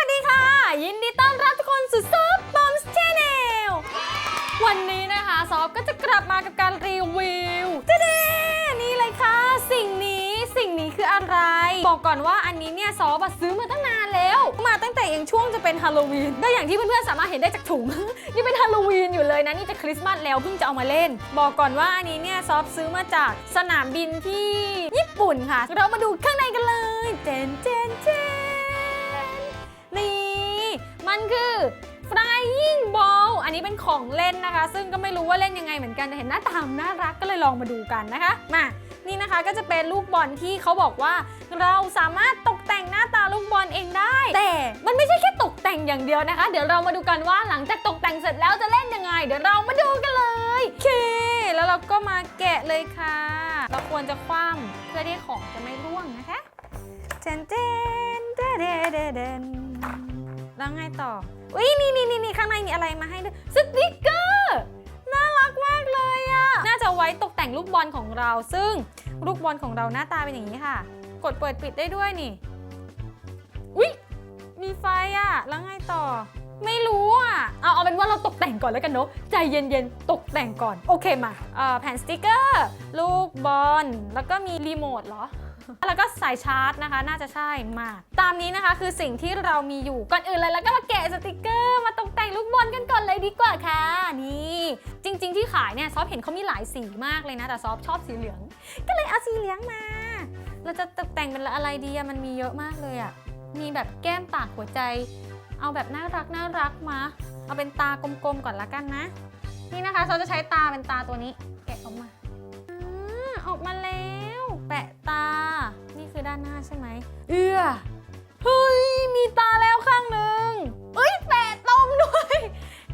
วัสดีค่ะ ยินดีต้อนรับทุกคนสู่ซอฟบอมส์ชาแนลวันนี้นะคะซอฟก็จะกลับมากับการรีวิวเจ๊นี่เลยค่ะ สิ่งนี้สิ่งนี้คืออะไร บอกก่อนว่าอันนี้เนี่ยซอฟอะซื้อมาตั้งนานแล้ว มาตั้งแต่ยังช่วงจะเป็นฮาโลวีนก็อย่างที่เพื่อนๆสามารถเห็นได้จากถุง นี่เป็นฮาโลวีนอยู่เลยนะนี่จะคริสต์มาสแล้วเพิ่งจะเอามาเล่น บอกก่อนว่าอันนี้เนี่ยซอฟซื้อมาจากสนามบินที่ญี่ปุ่นค่ะ เรามาดูข้างในกันเลย เจนเจนเจน มันคือ flying ball อันนี้เป็นของเล่นนะคะ ซึ่งก็ไม่รู้ว่าเล่นยังไงเหมือนกันแต่เห็นหน้าตามน่ารักก็เลยลองมาดูกันนะคะ มา นี่นะคะก็จะเป็นลูกบอลที่เขาบอกว่า เราสามารถตกแต่งหน้าตาลูกบอลเองได้ แต่มันไม่ใช่แค่ตกแต่งอย่างเดียวนะคะ เดี๋ยวเรามาดูกันว่าหลังจากตกแต่งเสร็จแล้วจะเล่นยังไง เดี๋ยวเรามาดูกันเลยโอเค แล้วเราก็มาแกะเลยค่ะ เราควรจะคว่ำเพื่อที่ของจะไม่ร่วงนะคะเจนเจนเดเดเดเดน แล้วไงต่อ อุ้ยนี่นี่นี่นี่ข้างในมีอะไรมาให้ด้วยสติกเกอร์น่ารักมากเลยอะน่าจะไว้ตกแต่งลูกบอลของเรา ซึ่งลูกบอลของเราหน้าตาเป็นอย่างนี้ค่ะ กดเปิดปิดได้ด้วยนี่อุ้ยมีไฟอะแล้วไงต่อ ไม่รู้อะ เอาเอาเป็นว่าเราตกแต่งก่อนแล้วกันเนาะใจเย็นๆ ตกแต่งก่อน โอเคมาแผ่นสติกเกอร์ ลูกบอล แล้วก็มีรีโมทเหรอ แล้วก็สายชาร์จนะคะ น่าจะใช่มาตามนี้นะคะคือสิ่งที่เรามีอยู่ก่อนอื่นเลยแล้วก็มาแกะสติกเกอร์มาตกแต่งลูกบอลกันก่อนเลยดีกว่าค่ะนี่จริง ๆ ที่ขายเนี่ยซอฟเห็นเขามีหลายสีมากเลยนะ แต่ซอฟชอบสีเหลือง ก็เลยเอาสีเหลืองมา เราจะตกแต่งเป็นอะไรดีอะมันมีเยอะมากเลยอะมีแบบแก้มปากหัวใจ เอาแบบน่ารักน่ารักมาเอาเป็นตากลมๆก่อนละกันนะ นี่นะคะเราจะใช้ตาเป็นตาตัวนี้ แกะออกมาอออกมาแล้ว แปะตา คือด้านหน้าใช่ไหม เอื้อ เฮ้ย มีตาแล้วข้างหนึ่งเอ้ย แปะตรงด้วย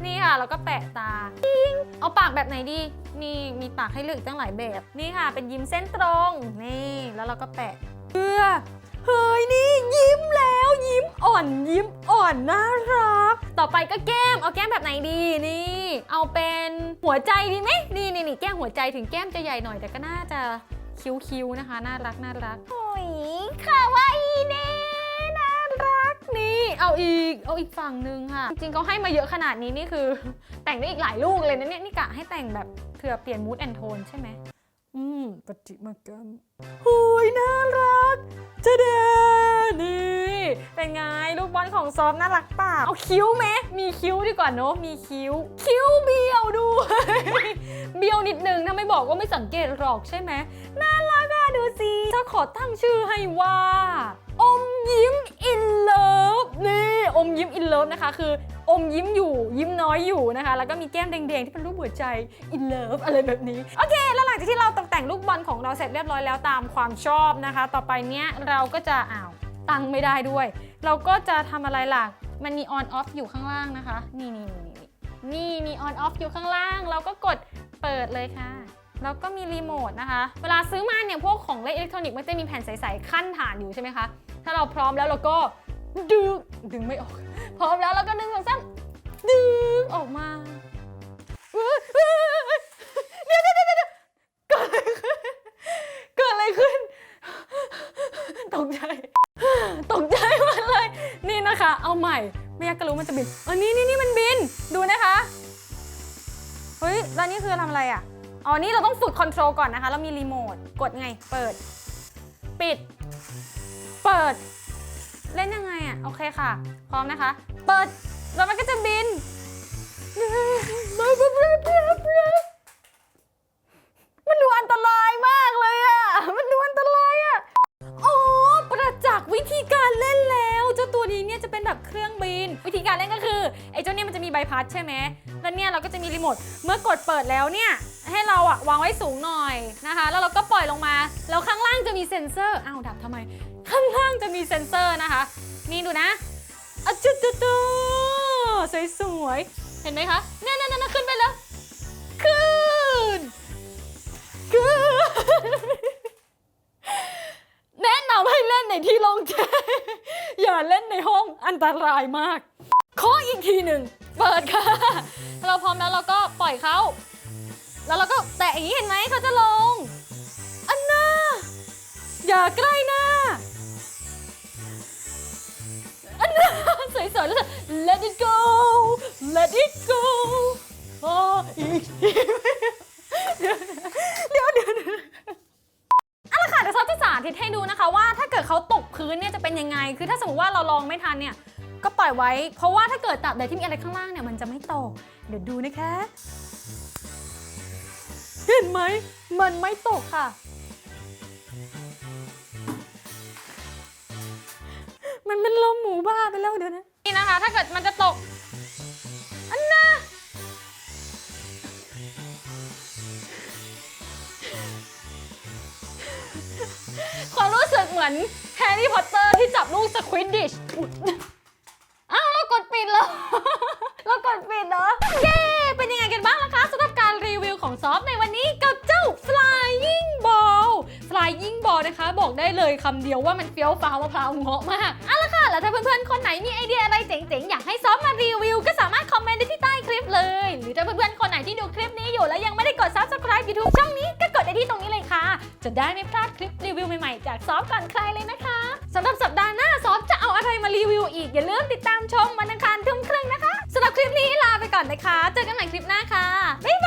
นี่ค่ะ เราก็แปะตาปิ๊งเอาปากแบบไหนดีนี่มีปากให้เลือกอีกตั้งหลายแบบ นี่ค่ะ เป็นยิ้มเส้นตรง นี่ แล้วเราก็แปะ เอื้อ เฮ้ย นี่ยิ้มแล้ว ยิ้มอ่อน ยิ้มอ่อน น่ารัก ต่อไปก็แก้ม เอาแก้มแบบไหนดี นี่ เอาเป็นหัวใจดีไหมนี่นี่นี่แก้มหัวใจถึงแก้มจะใหญ่หน่อยแต่ก็น่าจะคิ้วๆนะคะ น่ารักน่ารัก โอ้ยคาวาอีเน่น่ารักนี่ เอาอีก เอาอีกฝั่งหนึ่งค่ะ จริงๆเขาให้มาเยอะขนาดนี้นี่คือ แต่งได้อีกหลายลูกเลยนะเนี่ยนี่กะให้แต่งแบบเผื่อเปลี่ยนมูดแอนโทนใช่ไหม ปฏิมากรรมโอ้ยน่ารักจะเดนี่ เป็นไง ลูกบอลของซอฟน่ารักป่าเอาคิ้วไหมมีคิ้วดีกว่าเนอะมีคิ้ว คิ้วเบี้ยวด้วย เบี้ยวนิดนึงถ้าไม่บอกว่าไม่สังเกตหรอกใช่ไหมน่ารักอะดูสิจะขอตั้งชื่อให้ว่า อมยิ้มอินเลิฟ นี่อมยิ้มอินเลิฟนะคะ คืออมยิ้มอยู่ยิ้มน้อยอยู่นะคะ แล้วก็มีแก้มแดงๆ ที่เป็นรูปหัวใจอินเลิฟอะไรแบบนี้ โอเค แล้วหลังจากที่เราตกแต่งลูกบอลของเราเสร็จเรียบร้อยแล้วตามความชอบนะคะ ต่อไปเนี้ยเราก็จะอ้าวตั้งไม่ได้ด้วย เราก็จะทำอะไรล่ะ มันมี on off อยู่ข้างล่างนะคะ นี่นี่นี่นี่นี่มี on off อยู่ข้างล่าง เราก็กดเปิดเลยค่ะแล้วก็มีรีโมทนะคะ เวลาซื้อมาเนี่ยพวกของเล่นอิเล็กทรอนิกส์มันจะมีแผ่นใส ๆ ขั้นฐานอยู่ใช่ไหมคะ ถ้าเราพร้อมแล้วเราก็ ดึงดึงไม่ออก พร้อมแล้วเราก็ดึงสองสามดึงออกมาเดี๋ยวเดี๋ยวเดี๋ยวเกิดอะไรขึ้นเกิดอะไรขึ้น ตกใจ ตกใจหมดเลย นี่นะคะ เอาใหม่ ไม่อยากรู้มันจะบินเออนี่นี่นี่มันบิน ดูนะคะ เฮ้ย แล้วนี่คือทำอะไรอะ อ๋อ นี่เราต้องฝึกคอนโทรลก่อนนะคะ เรามีรีโมท กดไง เปิด ปิด เปิด เล่นยังไง อะโอเคค่ะ พร้อมนะคะ เปิด แล้วมันก็จะบิน มันดูอันตรายมากเลยอะมันดูอันตรายอะอ๋อประจักษ์วิธีการเล่นแล้วเจ้าตัวนี้เนี่ยจะเป็นแบบเครื่องบิน วิธีการเล่นก็คือไอ้เจ้าเนี่ยมันจะมีใบพัดใช่ไหมแล้วเนี่ยเราก็จะมีรีโมทเมื่อกดเปิดแล้วเนี่ยให้เราอะวางไว้สูงหน่อยนะคะ แล้วเราก็ปล่อยลงมา แล้วข้างล่างจะมีเซ็นเซอร์อ้าวดับทำไม ข้างล่างจะมีเซ็นเซอร์นะคะ นี่ดูนะอจุดจุดสวยๆ เห็นไหมคะเนี่ยเนี่ยเนี่ยขึ้นไปแล้ว ขึ้น ขึ้น แนะนำให้เล่นในที่โล่งแจ้งอย่าเล่นในห้องอันตรายมากขออีกทีหนึ่ง เปิดค่ะ เราพร้อมแล้วเราก็ปล่อยเขาแล้วเราก็แตะอย่างนี้เห็นไหมเขาจะลง อันน่าอย่าใกล้น้า อันน่ารู้สึก let it go let it go อ๋ออีกเดี๋ยวเดี๋ยวเดี๋ยวเอาละค่ะเดี๋ยวซอฟจะสาธิตให้ดูนะคะว่าถ้าเกิดเขาตกพื้นเนี่ยจะเป็นยังไง คือถ้าสมมติว่าเราลองไม่ทันเนี่ยก็ปล่อยไว้ เพราะว่าถ้าเกิดตับใดที่มีอะไรข้างล่างเนี่ยมันจะไม่ตก เดี๋ยวดูนะคะ เห็นไหม มันไม่ตกค่ะ มันเป็นลมหมูบ้าไปแล้วเดี๋ยวนะ นี่นะคะ ถ้าเกิดมันจะตก อันน่ะความรู้สึกเหมือนแฮร์รี่พอตเตอร์ที่จับลูกสควิดดิช คำเดียวว่ามันเฟี้ยวฟ้าวมะพร้าวเงาะมากเอาละค่ะ แล้วถ้าเพื่อนๆ คนไหนมีไอเดียอะไรเจ๋งๆ อยากให้ซ้อฟมารีวิว ก็สามารถคอมเมนต์ได้ที่ใต้คลิปเลย หรือถ้าเพื่อนๆ คนไหนที่ดูคลิปนี้อยู่แล้วยังไม่ได้กด subscribe YouTube ช่องนี้ก็กดได้ที่ตรงนี้เลยค่ะ จะได้ไม่พลาดคลิปรีวิวใหม่ๆ จากซ้อฟก่อนใครเลยนะคะสำหรับสัปดาห์หน้าซ้อฟจะเอาอะไรมารีวิวอีกอย่าลืมติดตามชมวันอังคารทุ่มครึ่งนะคะสำหรับคลิปนี้ลาไปก่อนนะคะ เจอกันใหม่คลิปหน้าค่ะบ๊ายบาย